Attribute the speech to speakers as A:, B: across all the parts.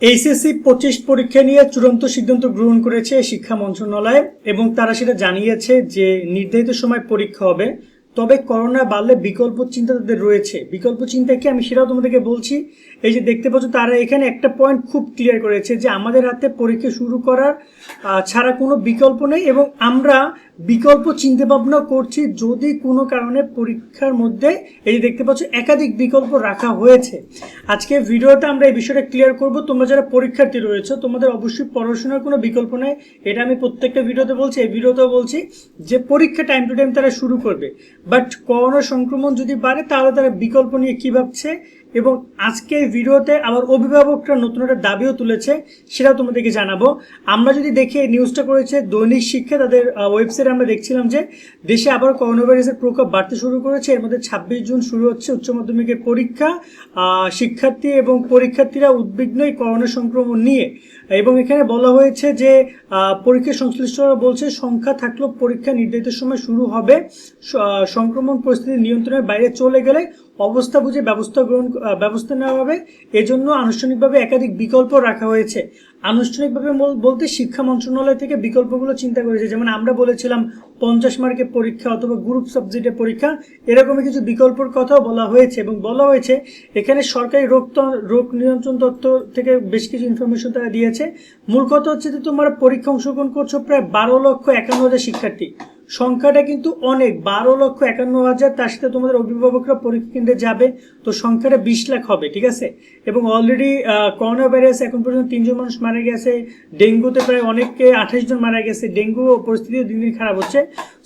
A: HSC পঁচিশ পরীক্ষা নিয়ে চূড়ান্ত সিদ্ধান্ত গ্রহণ করেছে শিক্ষা মন্ত্রণালয় এবং তারা সেটা জানিয়েছে যে নির্ধারিত সময় পরীক্ষা হবে। তবে করোনা বাড়লে বিকল্প চিন্তা তাদের রয়েছে। বিকল্প চিন্তা কি? আমি সেটাও তোমাদেরকে বলছি। এই যে দেখতে পাচ্ছ, তারা এখানে একটা পয়েন্ট খুব ক্লিয়ার করেছে যে আমাদের হাতে পরীক্ষা শুরু করার ছাড়া কোনো বিকল্প নেই এবং আমরা বিকল্প চিন্তা ভাবনা করছি যদি কোনো কারণে পরীক্ষার মধ্যে এই যে দেখতে পাচ্ছ, একাধিক বিকল্প রাখা হয়েছে। আজকে ভিডিওতে আমরা এই বিষয়টা ক্লিয়ার করব। তোমরা যারা পরীক্ষার্থী রয়েছে, তোমাদের অবশ্যই পড়াশোনার কোনো বিকল্প নেই। এটা আমি প্রত্যেকটা ভিডিওতে বলছি। এই ভিডিওতেও বলছি যে পরীক্ষা টাইম টু টাইম তারা শুরু করবে। বাট করোনা সংক্রমণ যদি বাড়ে তাহলে তারা বিকল্প নিয়ে কী ভাবছে? এবং আজকে ভিডিওতে আবার অভিভাবকরা নতুন একটা দাবিও তুলেছে, সেটাও তোমাদেরকে জানাব। আমরা যদি দেখি নিউজটা করেছে দৈনিক শিক্ষা, তাদের ওয়েবসাইটে আমরা দেখছিলাম যে দেশে আবার করোনা ভাইরাসের প্রকোপ বাড়তে শুরু করেছে। এর মধ্যে ছাব্বিশ জুন শুরু হচ্ছে উচ্চ মাধ্যমিকের পরীক্ষা। শিক্ষার্থী এবং পরীক্ষার্থীরা উদ্বিগ্ন এই করোনা সংক্রমণ নিয়ে। এবং এখানে বলা হয়েছে যে পরীক্ষা সংশ্লিষ্টরা বলছে সংখ্যা থাকলেও পরীক্ষা নির্ধারিত সময় শুরু হবে। সংক্রমণ পরিস্থিতি নিয়ন্ত্রণের বাইরে চলে গেলে অবস্থা বুঝে ব্যবস্থা গ্রহণ ব্যবস্থা নেওয়া হবে। এজন্য আনুষ্ঠানিকভাবে একাধিক বিকল্প রাখা হয়েছে। আনুষ্ঠানিকভাবে বল- বলতে শিক্ষা মন্ত্রণালয় থেকে বিকল্পগুলো চিন্তা করেছে যেমন আমরা বলেছিলাম, পঞ্চাশ মার্কের পরীক্ষা অথবা গ্রুপ সাবজেক্টের পরীক্ষা, এরকমই কিছু বিকল্পর কথাও বলা হয়েছে এবং বলা হয়েছে, এখানে সরকারি রোগ রোগ নিয়ন্ত্রণ দপ্তর থেকে বেশ কিছু ইনফরমেশন তারা দিয়েছে। মূল কথা হচ্ছে যে তোমরা পরীক্ষা অংশগ্রহণ করছ প্রায় বারো লক্ষ একান্ন হাজার শিক্ষার্থী। সংখ্যাটা কিন্তু অনেক। বারো লক্ষ একান্ন হাজার, তার সাথে তোমাদের অভিভাবকরা পরীক্ষা কেন্দ্রে যাবে, তো সংখ্যাটা বিশ লাখ হবে, ঠিক আছে? এবং অলরেডি করোনা ভাইরাস এখন পর্যন্ত তিনজন মানুষ মারা গেছে, ডেঙ্গুতে প্রায় অনেককে আঠাশ জন মারা গেছে, ডেঙ্গু পরিস্থিতি দিন দিন খারাপ হচ্ছে।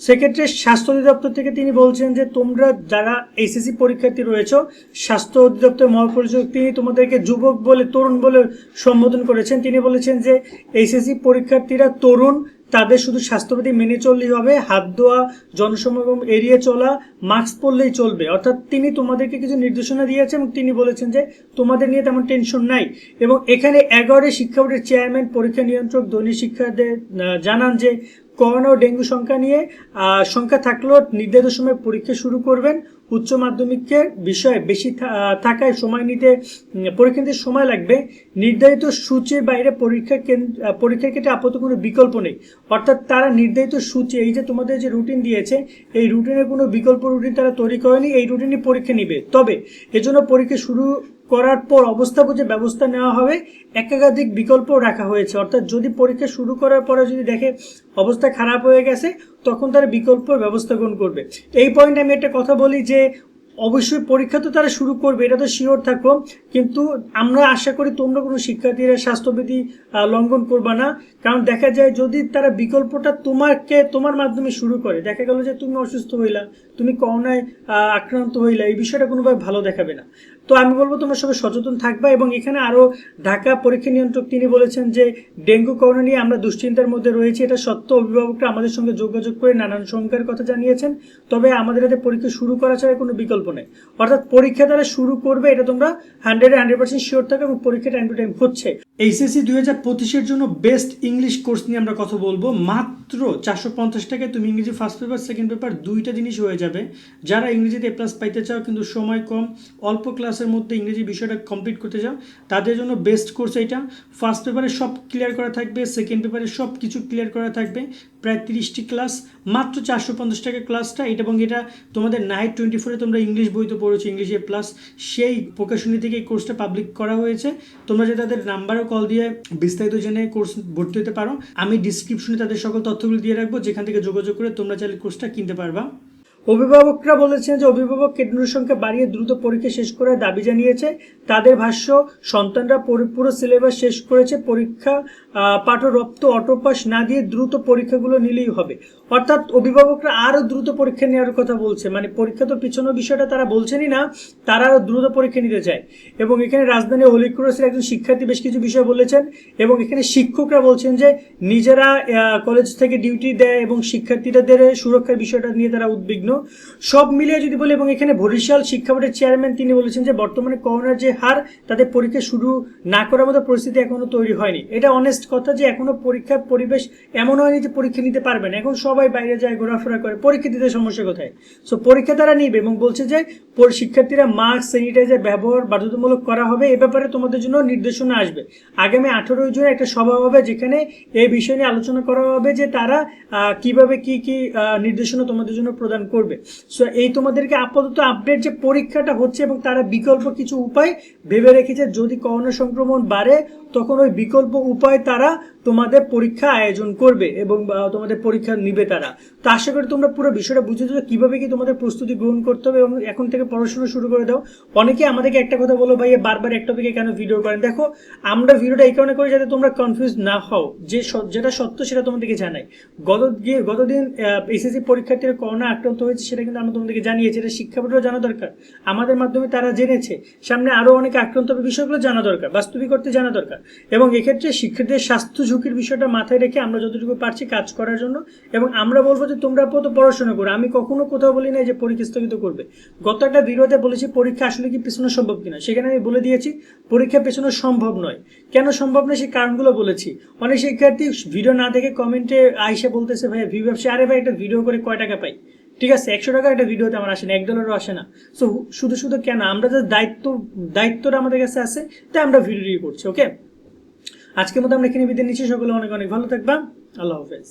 A: সেক্ষেত্রে স্বাস্থ্য অধিদপ্তর থেকে তিনি বলছেন যে, তোমরা যারা এসএসসি পরীক্ষার্থী রয়েছে, স্বাস্থ্য অধিদপ্তর মহাপরিচালক তিনি তোমাদেরকে যুবক বলে, তরুণ বলে সম্বোধন করেছেন। তিনি বলেছেন যে এইচএসসি পরীক্ষার্থীরা তরুণ তাদের শুধু স্বাস্থ্যবিধি মেনে চললেই হবে, হাত ধোয়া, জনসমাগম এড়িয়ে চলা, মাস্ক পরলেই চলবে। অর্থাৎ তিনি তোমাদেরকে কিছু নির্দেশনা দিয়েছেন এবং তিনি বলেছেন যে তোমাদের নিয়ে তেমন টেনশন নাই। এবং এখানে এগারোটি শিক্ষা বোর্ডের চেয়ারম্যান, পরীক্ষা নিয়ন্ত্রক দৈনিক শিক্ষাদের জানান যে, করোনা ও ডেঙ্গু সংখ্যা নিয়ে সংখ্যা থাকলেও নির্ধারিত সময় পরীক্ষা শুরু করবেন। উচ্চ মাধ্যমিককে বিষয়ে বেশি থাকায় সময় নিতে পরীক্ষা নিতে সময় লাগবে। নির্ধারিত সূচির বাইরে পরীক্ষা কেন্দ্র পরীক্ষার ক্ষেত্রে আপাতত কোনো বিকল্প নেই। অর্থাৎ তারা নির্ধারিত সূচি, এই যে তোমাদের যে রুটিন দিয়েছে, এই রুটিনের কোনো বিকল্প রুটিন তারা তৈরি করেনি, এই রুটিনই পরীক্ষা নিবে। তবে এজন্য পরীক্ষা শুরু করার পর অবস্থা বুঝে ব্যবস্থা নেওয়া হবে। একাধিক বিকল্প রাখা হয়েছে। অর্থাৎ যদি পরীক্ষা শুরু করার পরে যদি দেখে অবস্থা খারাপ হয়ে গেছে, তখন তারা বিকল্প ব্যবস্থা গ্রহণ করবে। এই পয়েন্টে আমি একটা কথা বলি যে, অবশ্যই পরীক্ষা তো তারা শুরু করবে, এটা তো শিওর থাকব কিন্তু আমরা আশা করি তোমরা কোনো শিক্ষার্থীরা স্বাস্থ্যবিধি লঙ্ঘন করবা না। কারণ দেখা যায় যদি তারা বিকল্পটা তোমাকে, তোমার মাধ্যমে শুরু করে, দেখা গেল যে তুমি অসুস্থ হইলা, তুমি করোনায় আক্রান্ত হইলা, এই বিষয়টা কোনোভাবে ভালো দেখাবে না। তো আমি বলব তোমরা সবাই সচেতন থাকবা এবং এখানে আরও ঢাকা পরীক্ষা নিয়ন্ত্রক তিনি বলেছেন যে, ডেঙ্গু করোনা নিয়ে আমরা দুশ্চিন্তার মধ্যে রয়েছি, এটা সত্য। অভিভাবকরা আমাদের সঙ্গে যোগাযোগ করে নানান সংখ্যার কথা জানিয়েছেন। তবে আমাদের হাতে পরীক্ষা শুরু করা ছাড়া কোনো বিকল্প নেই। অর্থাৎ পরীক্ষা তারা শুরু করবে, এটা তোমরা হান্ড্রেড হান্ড্রেড পার্সেন্ট শিওর থাকো এবং পরীক্ষা টাইম টু টাইম হচ্ছে। এইচএসসি দুই হাজার পঁচিশের জন্য বেস্ট ইংলিশ কোর্স নিয়ে আমরা কথা বলব। মাত্র চারশো পঞ্চাশ টাকায় তুমি ইংরেজি ফার্স্ট পেপার সেকেন্ড পেপার দুইটা জিনিস হয়ে যাবে। যারা ইংরেজিতে প্লাস পাইতে চাও কিন্তু সময় কম, অল্প ক্লাসের মধ্যে ইংরেজি বিষয়টা কমপ্লিট করতে চাও, তাদের জন্য বেস্ট কোর্স এটা ফার্স্ট পেপারে সব ক্লিয়ার করা থাকবে সেকেন্ড পেপারে সব কিছু ক্লিয়ার করা থাকবে। প্রায় তিরিশটি ক্লাস মাত্র চারশো পঞ্চাশ টাকা ক্লাসটা এটা এবং এটা তোমাদের নাইট টোয়েন্টি ফোরে তোমরা ইংলিশ বই তো পড়েছো ইংলিশে প্লাস সেই প্রকাশনী থেকে এই কোর্সটা পাবলিক করা হয়েছে। তোমরা যে তাদের নাম্বারও কল দিয়ে বিস্তারিত জেনে কোর্স ভর্তি হতে পারো। আমি ডিসক্রিপশনে তাদের সকল তথ্যগুলো দিয়ে রাখব। যেখান থেকে যোগাযোগ করে তোমরা চাইলে কোর্সটা কিনতে পারবা। অভিভাবকরা বলেছেন যে অভিভাবক কেন্দ্রের সংখ্যা বাড়িয়ে দ্রুত পরীক্ষা শেষ করার দাবি জানিয়েছে। তাদের ভাষ্য, সন্তানরা পুরো সিলেবাস শেষ করেছে, পরীক্ষা পাঠরপ্ত পাঠ রপ্ত অটোপাস না দিয়ে দ্রুত পরীক্ষাগুলো নিলেই হবে। অর্থাৎ অভিভাবকরা আরও দ্রুত পরীক্ষা নেওয়ার কথা বলছে। মানে পরীক্ষা তো পিছনের বিষয়টা তারা বলছেনই না, তারা আরও দ্রুত পরীক্ষা নিতে চায়। এবং এখানে রাজধানী হলিক ক্রসের একজন শিক্ষার্থী বেশ কিছু বিষয় বলেছেন, এবং এখানে শিক্ষকরা বলছেন যে নিজেরা কলেজ থেকে ডিউটি দেয় এবং শিক্ষার্থীদের সুরক্ষার বিষয়টা নিয়ে তারা উদ্বিগ্ন। সব মিলিয়ে যদি বলি, এবং এখানে বরিশাল শিক্ষা বোর্ডের চেয়ারম্যান তিনি বলেছেন যে বর্তমানে করোনার যে হার তাদের পরীক্ষা শুরু না করার মতো পরিস্থিতি এখনও তৈরি হয়নি। এটা অনেস্ট কথা যে এখনও পরীক্ষার পরিবেশ এমন হয়নি যে পরীক্ষা নিতে পারবেন এখন সবাই সবাই বাইরে যায়, ঘোরাফেরা করে। পরীক্ষা দিতে সমস্যা কোথায়? সো পরীক্ষা তারা নিবে এবং বলছে যে শিক্ষার্থীরা মাস্ক স্যানিটাইজার ব্যবহার বাধ্যতামূলক করা হবে। এ ব্যাপারে তোমাদের জন্য নির্দেশনা আসবে। আগামী আঠেরোই জুন একটা সভা হবে যেখানে এই বিষয় নিয়ে আলোচনা করা হবে যে তারা কীভাবে কি কি নির্দেশনা তোমাদের জন্য প্রদান করবে। সো এই তোমাদেরকে আপাতত আপডেট যে পরীক্ষাটা হচ্ছে এবং তারা বিকল্প কিছু উপায় ভেবে রেখেছে। যদি করোনা সংক্রমণ বাড়ে, তখন ওই বিকল্প উপায় তারা তোমাদের পরীক্ষা আয়োজন করবে এবং তোমাদের পরীক্ষা নিবে তারা। তো আশা করি তোমরা পুরো বিষয়টা বুঝেছ যে কীভাবে কি তোমাদের প্রস্তুতি গ্রহণ করতে হবে এবং এখন থেকে পড়াশোনা শুরু করে দাও। অনেকে আমাদেরকে একটা কথা বলো ভাই বারবার এক টপিকে কেন ভিডিও করেন? দেখো, আমরা ভিডিওটা এই কারণে করি যাতে তোমরা কনফিউজ না হও। যে যেটা সত্য সেটা তোমাদেরকে জানাই। গত গিয়ে, গতদিন এসএসসি পরীক্ষার্থীরা করোনা আক্রান্ত হয়েছে সেটা কিন্তু আমরা তোমাদেরকে জানিয়েছি। এটা শিক্ষা বোর্ডেরও জানা দরকার। আমাদের মাধ্যমে তারা জেনেছে। সামনে আরও অনেক আক্রান্ত বিষয়গুলো জানা দরকার, বাস্তবিক করতে জানা দরকার। এবং এক্ষেত্রে শিক্ষার্থীদের স্বাস্থ্য ঝুঁকির বিষয়টা মাথায় রেখে আমরা যতটুকু পারছি কাজ করার জন্য। এবং আমরা বলব যে তোমরা আপাতত পড়াশোনা করো। আমি কখনো কোথাও বলি না যে পরীক্ষা স্থগিত করবে। গত একটা ভিডিওতে বলেছি, পরীক্ষা আসলে কি পেছানো সম্ভব কিনা? সেখানে আমি বলে দিয়েছি, পরীক্ষা পেছানো সম্ভব নয়। কেন সম্ভব নয়? সেই কারণগুলো বলেছি। অনেক শিক্ষার্থী ভিডিও না দেখে কমেন্টে আইসে বলতেছে ভাই ভিউ ব্যবসা আরে ভাই, একটা ভিডিও করে কয় টাকা পাই? ঠিক আছে, একশো টাকা একটা ভিডিওতে আমার আসে না, এক ডলারও আসে না। সো শুধু শুধু কেন? আমরা যে দায়িত্ব, দায়িত্বটা আমাদের কাছে আছে, তাই আমরা ভিডিও করছি ওকে আজকের মতো আমরা এখানে বিদায় নিচ্ছি। সকলে অনেক অনেক ভালো থাকবা। আল্লাহ হাফেজ।